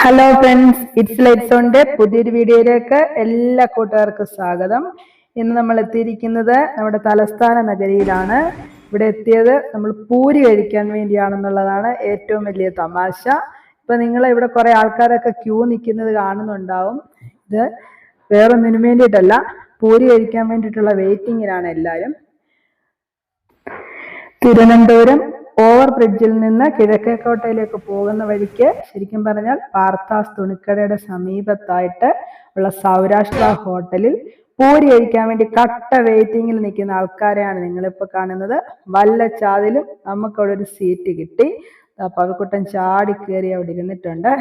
Hello friends it's lights ഓണിന്റെ പുതിയൊരു വീഡിയോയിലേക്ക് എല്ലാ കൂട്ടുകാർക്കും സ്വാഗതം. ഇന്ന് നമ്മൾ എത്തിയിരിക്കുന്നത് നമ്മുടെ തലസ്ഥാന നഗരിയിലാണ്. ഇവിടെ എത്തിയത് നമ്മൾ പൂരി കഴിക്കാൻ വേണ്ടിയാണെന്നുള്ളതാണ് ഏറ്റവും വലിയ തമാശ. ഇപ്പൊ നിങ്ങൾ ഇവിടെ കുറെ ആൾക്കാരൊക്കെ ക്യൂ നിൽക്കുന്നത് കാണുന്നുണ്ടാവും. ഇത് വേറൊന്നിനു വേണ്ടിയിട്ടല്ല പൂരി കഴിക്കാൻ വേണ്ടിയിട്ടുള്ള വെയിറ്റിങ്ങിലാണ് എല്ലാവരും. തിരുവനന്തപുരം ഓവർ ബ്രിഡ്ജിൽ നിന്ന് കിഴക്കേക്കോട്ടയിലേക്ക് പോകുന്ന വഴിക്ക് ശരിക്കും പറഞ്ഞാൽ പാർത്താസ് തുണിക്കടയുടെ സമീപത്തായിട്ട് ഉള്ള സൗരാഷ്ട്ര ഹോട്ടലിൽ പൂരി കഴിക്കാൻ വേണ്ടി കട്ട വെയിറ്റിംഗിൽ നിൽക്കുന്ന ആൾക്കാരെയാണ് നിങ്ങളിപ്പോൾ കാണുന്നത്. വല്ല ചാതിലും നമുക്കവിടെ ഒരു സീറ്റ് കിട്ടി. പവിക്കുട്ടൻ ചാടി കയറി അവിടെ ഇരുന്നിട്ടുണ്ട്.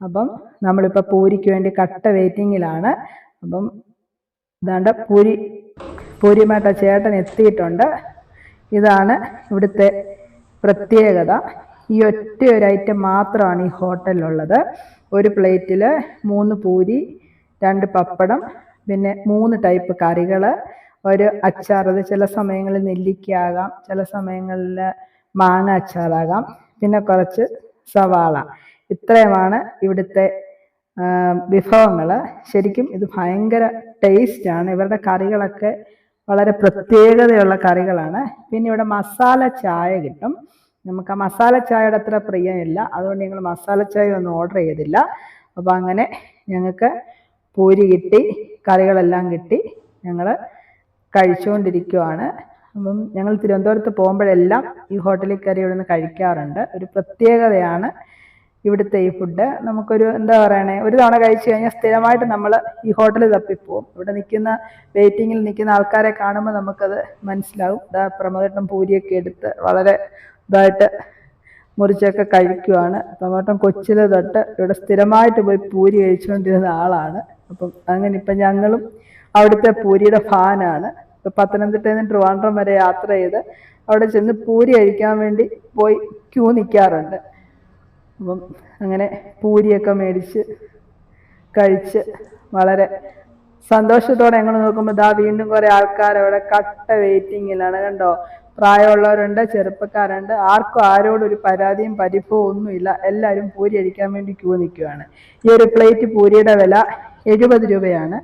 അപ്പം നമ്മളിപ്പോൾ പൂരിക്ക് വേണ്ടി കട്ട വെയിറ്റിങ്ങിലാണ് അപ്പം ഇതാണ്ട് പൂരി പൂരിയുമായിട്ട് ചേട്ടൻ എത്തിയിട്ടുണ്ട്. ഇതാണ് ഇവിടുത്തെ പ്രത്യേകത. ഈ ഒറ്റ ഒരു ഐറ്റം മാത്രമാണ് ഈ ഹോട്ടലിലുള്ളത് ഒരു പ്ലേറ്റിൽ മൂന്ന് പൂരി രണ്ട് പപ്പടം പിന്നെ മൂന്ന് ടൈപ്പ് കറികൾ ഒരു അച്ചാർ അത് ചില സമയങ്ങളിൽ നെല്ലിക്കയാകാം ചില സമയങ്ങളിൽ മാങ്ങ അച്ചാറാകാം പിന്നെ കുറച്ച് സവാള. ഇത്രയുമാണ് ഇവിടുത്തെ വിഭവങ്ങൾ ശരിക്കും ഇത് ഭയങ്കര ടേസ്റ്റാണ് ഇവരുടെ കറികളൊക്കെ വളരെ പ്രത്യേകതയുള്ള കറികളാണ്. പിന്നെ ഇവിടെ മസാല ചായ കിട്ടും. നമുക്ക് ആ മസാല ചായയുടെ അത്ര പ്രിയമില്ല. അതുകൊണ്ട് ഞങ്ങൾ മസാല ചായ ഒന്നും ഓർഡർ ചെയ്തില്ല. അപ്പോൾ അങ്ങനെ ഞങ്ങൾക്ക് പൂരി കിട്ടി കറികളെല്ലാം കിട്ടി. ഞങ്ങൾ കഴിച്ചുകൊണ്ടിരിക്കുവാണ്. അപ്പം ഞങ്ങൾ തിരുവനന്തപുരത്ത് പോകുമ്പോഴെല്ലാം ഈ ഹോട്ടലിൽ കയറി ഇവിടെ നിന്ന് കഴിക്കാറുണ്ട്. ഒരു പ്രത്യേകതയാണ്. ഇവിടുത്തെ ഈ ഫുഡ് നമുക്കൊരു എന്താ പറയണേ ഒരു തവണ കഴിച്ചു കഴിഞ്ഞാൽ സ്ഥിരമായിട്ട് നമ്മൾ ഈ ഹോട്ടലിൽ തപ്പിപ്പോവും. ഇവിടെ നിൽക്കുന്ന വെയിറ്റിങ്ങിൽ നിൽക്കുന്ന ആൾക്കാരെ കാണുമ്പോൾ നമുക്കത് മനസ്സിലാവും. ഇതാ പ്രമോദട്ടം പൂരിയൊക്കെ എടുത്ത് വളരെ ഇതായിട്ട് മുറിച്ചൊക്കെ കഴിക്കുവാണ്. പ്രമോട്ടം കൊച്ചിലെ തൊട്ട് ഇവിടെ സ്ഥിരമായിട്ട് പോയി പൂരി കഴിച്ചുകൊണ്ടിരുന്ന ആളാണ്. അപ്പം അങ്ങനെ ഇപ്പം ഞങ്ങളും അവിടുത്തെ പൂരിയുടെ ഫാനാണ് ഇപ്പം പത്തനംതിട്ടയിൽ നിന്ന് ട്രിവാൻഡ്രം വരെ യാത്ര ചെയ്ത് അവിടെ ചെന്ന് പൂരി കഴിക്കാൻ വേണ്ടി പോയി ക്യൂ നിൽക്കാറുണ്ട്. അപ്പം അങ്ങനെ പൂരിയൊക്കെ മേടിച്ച് കഴിച്ച് വളരെ സന്തോഷത്തോടെ ഞങ്ങൾ നോക്കുമ്പോൾ ഇതാ വീണ്ടും കുറേ ആൾക്കാർ അവിടെ കട്ട വെയിറ്റിങ്ങിലാണ് കണ്ടോ? പ്രായമുള്ളവരുണ്ട് ചെറുപ്പക്കാരുണ്ട്. ആർക്കും ആരോടും ഒരു പരാതിയും പരിഭവവും ഒന്നുമില്ല. എല്ലാവരും പൂരി അടിക്കാൻ വേണ്ടി ക്യൂ നിൽക്കുകയാണ് ഈ ഒരു പ്ലേറ്റ് പൂരിയുടെ വില എഴുപത് രൂപയാണ്.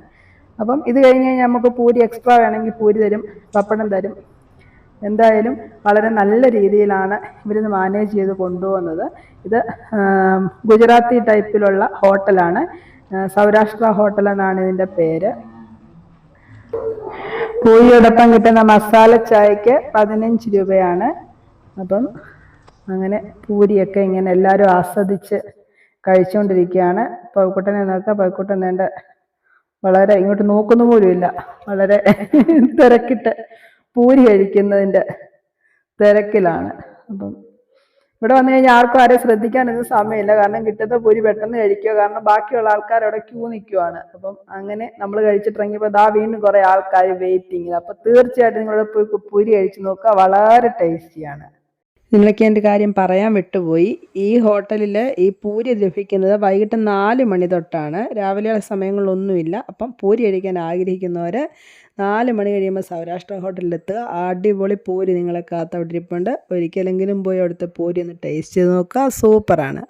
അപ്പം ഇത് കഴിഞ്ഞ് കഴിഞ്ഞാൽ നമുക്ക് പൂരി എക്സ്ട്രാ വേണമെങ്കിൽ പൂരി തരും പപ്പടം തരും. എന്തായാലും വളരെ നല്ല രീതിയിലാണ് ഇവരിന്ന് മാനേജ് ചെയ്ത് കൊണ്ടുപോകുന്നത് ഇത് ഗുജറാത്തി ടൈപ്പിലുള്ള ഹോട്ടലാണ്. സൗരാഷ്ട്ര ഹോട്ടൽ എന്നാണ് ഇതിന്റെ പേര്. പൂരിയോടൊപ്പം കിട്ടുന്ന മസാല ചായക്ക് പതിനഞ്ച് രൂപയാണ്. അപ്പം അങ്ങനെ പൂരിയൊക്കെ ഇങ്ങനെ എല്ലാവരും ആസ്വദിച്ച് കഴിച്ചുകൊണ്ടിരിക്കുകയാണ് പൗക്കുട്ടനെ നോക്കുക. പൗക്കുട്ടൻ വേണ്ട വളരെ ഇങ്ങോട്ട് നോക്കുന്ന പോലുമില്ല. വളരെ തിരക്കിട്ട് പൂരി കഴിക്കുന്നതിന്റെ തിരക്കിലാണ്. അപ്പം ഇവിടെ വന്നു കഴിഞ്ഞാൽ ആർക്കും ആരെയും ശ്രദ്ധിക്കാനൊന്നും സമയമില്ല. കാരണം കിട്ടുന്ന പൂരി പെട്ടെന്ന് കഴിക്കുക. കാരണം ബാക്കിയുള്ള ആൾക്കാർ അവിടെ ക്യൂ നിൽക്കുവാണ്. അപ്പം അങ്ങനെ നമ്മൾ കഴിച്ചിട്ടിറങ്ങിയപ്പോൾ ദാ വീണ്ടും കുറേ ആൾക്കാർ വെയിറ്റിങ്ങിൽ അപ്പം തീർച്ചയായിട്ടും നിങ്ങളുടെ പോയി പൂരി കഴിച്ച് നോക്കുക. വളരെ ടേസ്റ്റിയാണ്. നിങ്ങൾക്ക് എന്റെ കാര്യം പറയാൻ വിട്ടുപോയി. ഈ ഹോട്ടലിൽ ഈ പൂരി ലഭിക്കുന്നത് വൈകിട്ട് നാല് മണി തൊട്ടാണ്. രാവിലെയുള്ള സമയങ്ങളൊന്നുമില്ല അപ്പം പൂരി കഴിക്കാൻ ആഗ്രഹിക്കുന്നവർ നാല് മണി കഴിയുമ്പോൾ സൗരാഷ്ട്ര ഹോട്ടലിലെത്തുക. അടിപൊളി പൂരി നിങ്ങളെ കാത്തവിട്ടിരിപ്പുണ്ട്. ഒരിക്കലെങ്കിലും പോയി അവിടുത്തെ പൂരി ഒന്ന് ടേസ്റ്റ് ചെയ്ത് നോക്കുക. സൂപ്പറാണ്.